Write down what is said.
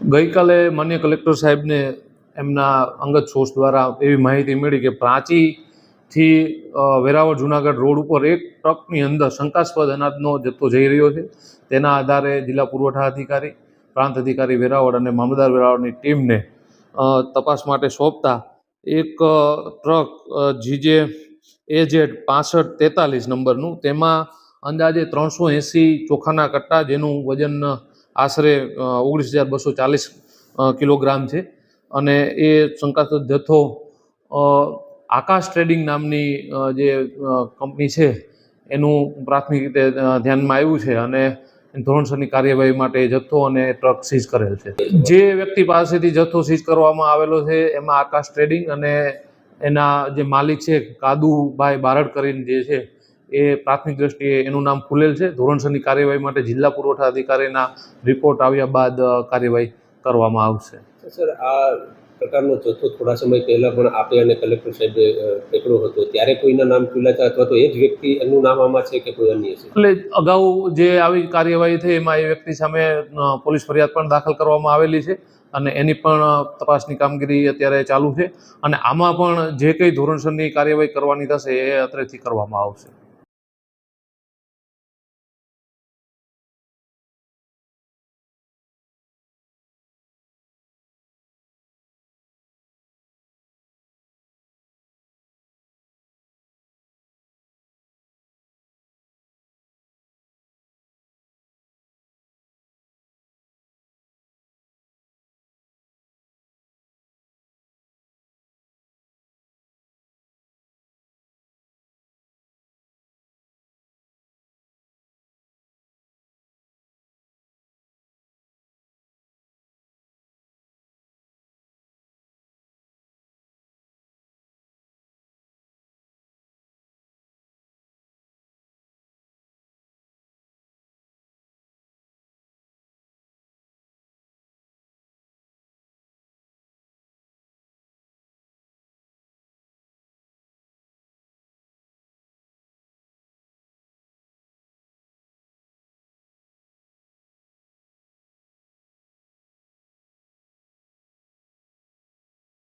ગઈકાલે માન્ય કલેક્ટર સાહેબને એમના અંગત સોર્સ દ્વારા એવી માહિતી મળી કે પ્રાંચીથી વેરાવળ જુનાગઢ રોડ ઉપર એક ટ્રકની અંદર શંકાસ્પદ અનાજનો જથ્થો જઈ રહ્યો છે. તેના આધારે જિલ્લા પુરવઠા અધિકારી, પ્રાંત અધિકારી વેરાવળ અને મામલદાર વેરાવળની ટીમને તપાસ માટે સોંપતા એક ટ્રક જીજે એજેડ પાસઠ તેતાલીસ નંબરનું, તેમાં અંદાજે ત્રણસો એંસી ચોખાના કટ્ટા જેનું વજન આશરે ઓગણીસ હજાર બસો ચાલીસ કિલોગ્રામ છે. અને એ શંકાસ્પદ જથ્થો આકાશ ટ્રેડિંગ નામની જે કંપની છે, એનું પ્રાથમિક રીતે ધ્યાનમાં આવ્યું છે અને ધોરણસરની કાર્યવાહી માટે જથ્થો અને ટ્રક સીઝ કરેલ છે. જે વ્યક્તિ પાસેથી જથ્થો સીઝ કરવામાં આવેલો છે, એમાં આકાશ ટ્રેડિંગ અને એના જે માલિક છે, કાદુભાઈ બારડ કરીને જે છે એ પ્રાથમિક દ્રષ્ટિએ એનું નામ ખુલેલ છે. ધોરણસરની કાર્યવાહી માટે જિલ્લા પુરવઠા અધિકારીના રિપોર્ટ આવ્યા બાદ કાર્યવાહી કરવામાં આવશે. સર આ પ્રકારનો જથ્થો થોડા સમય પહેલાં પણ આપે અને કલેક્ટર સાહેબે પકડ્યો હતો. ત્યારે કોઈના નામ ખુલ્યા અથવા તો એ જ વ્યક્તિ એનું નામ આમાં છે કે કોઈ અન્ય છે? એટલે અગાઉ જે આવી કાર્યવાહી થઈ એમાં એ વ્યક્તિ સામે પોલીસ ફરિયાદ પણ દાખલ કરવામાં આવેલી છે અને એની પણ તપાસની કામગીરી અત્યારે ચાલુ છે અને આમાં પણ જે કંઈ ધોરણસરની કાર્યવાહી કરવાની થશે એ અત્રેથી કરવામાં આવશે.